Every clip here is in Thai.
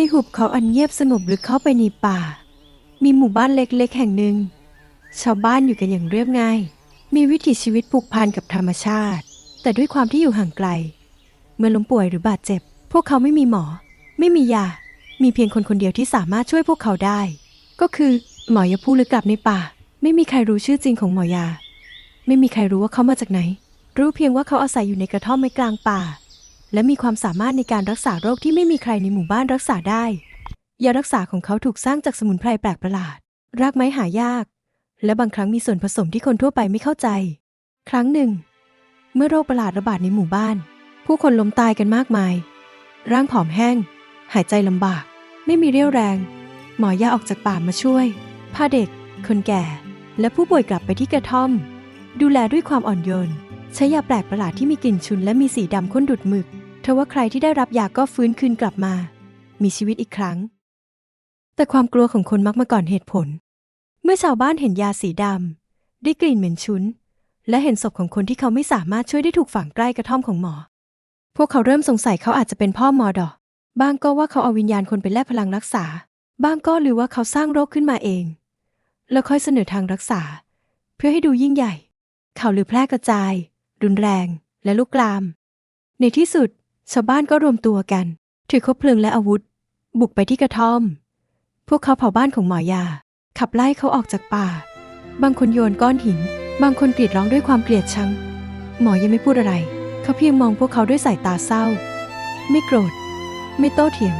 ในหุบเขาอันเงียบสงบลึกเข้าไปในป่า มีหมู่บ้านเล็กๆ แห่งหนึ่ง ชาวบ้านอยู่กันอย่างเรียบง่าย มีวิถีชีวิตผูกพันกับธรรมชาติ แต่ด้วยความที่อยู่ห่างไกล เมื่อล้มป่วยหรือบาดเจ็บ พวกเขาไม่มีหมอ ไม่มียา มีเพียงคนคนเดียวที่สามารถช่วยพวกเขาได้ ก็คือหมอยาผู้ลึกลับในป่า ไม่มีใครรู้ชื่อจริงของหมอยา ไม่มีใครรู้ว่าเขามาจากไหน รู้เพียงว่าเขาอาศัยอยู่ในกระท่อมไม้กลางป่า และมีความสามารถในการรักษาโรคที่ไม่มีใครในหมู่บ้านรักษาได้ ยารักษาของเขาถูกสร้างจากสมุนไพรแปลกประหลาด รากไม้หายาก และบางครั้งมีส่วนผสมที่คนทั่วไปไม่เข้าใจ ครั้งหนึ่ง เมื่อโรคประหลาดระบาดในหมู่บ้าน ผู้คนล้มตายกันมากมาย ร่างผอมแห้ง หายใจลำบาก ไม่มีเรี่ยวแรง หมอยาออกจากป่ามาช่วย พาเด็ก คนแก่ และผู้ป่วยกลับไปที่กระท่อม ดูแลด้วยความอ่อนโยนใช้ยาแปลกประหลาดที่มีกลิ่นฉุนและมีสีดำข้นดุดหมึก ทว่าใครที่ได้รับยาก็ฟื้นคืนกลับมา มีชีวิตอีกครั้ง แต่ความกลัวของคนมักมาก่อนเหตุผล เมื่อชาวบ้านเห็นยาสีดำได้กลิ่นเหม็นฉุนและเห็นศพของคนที่เขาไม่สามารถช่วยได้ถูกฝังใกล้กระท่อมของหมอ พวกเขาเริ่มสงสัยเขาอาจจะเป็นพ่อมอดอบางก็ว่าเขาเอาวิญญาณคนไปแลกพลังรักษา บางก็หรือว่าเขาสร้างโรคขึ้นมาเอง แล้วค่อยเสนอทางรักษา เพื่อให้ดูยิ่งใหญ่ข่าวลือแพร่กระจาย รุนแรง และลุกลาม ในที่สุด ชาวบ้านก็รวมตัวกัน ถือคบเพลิงและอาวุธ บุกไปที่กระท่อม พวกเขาเผาบ้านของหมอยา ขับไล่เขาออกจากป่า บางคนโยนก้อนหิน บางคนกรีดร้องด้วยความเกลียดชัง หมอยังไม่พูดอะไร เขาเพียงมองพวกเขาด้วยสายตาเศร้า ไม่โกรธ ไม่โต้เถียง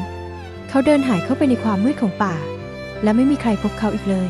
เขาเดินหายเข้าไปในความมืดของป่า และไม่มีใครพบเขาอีกเลย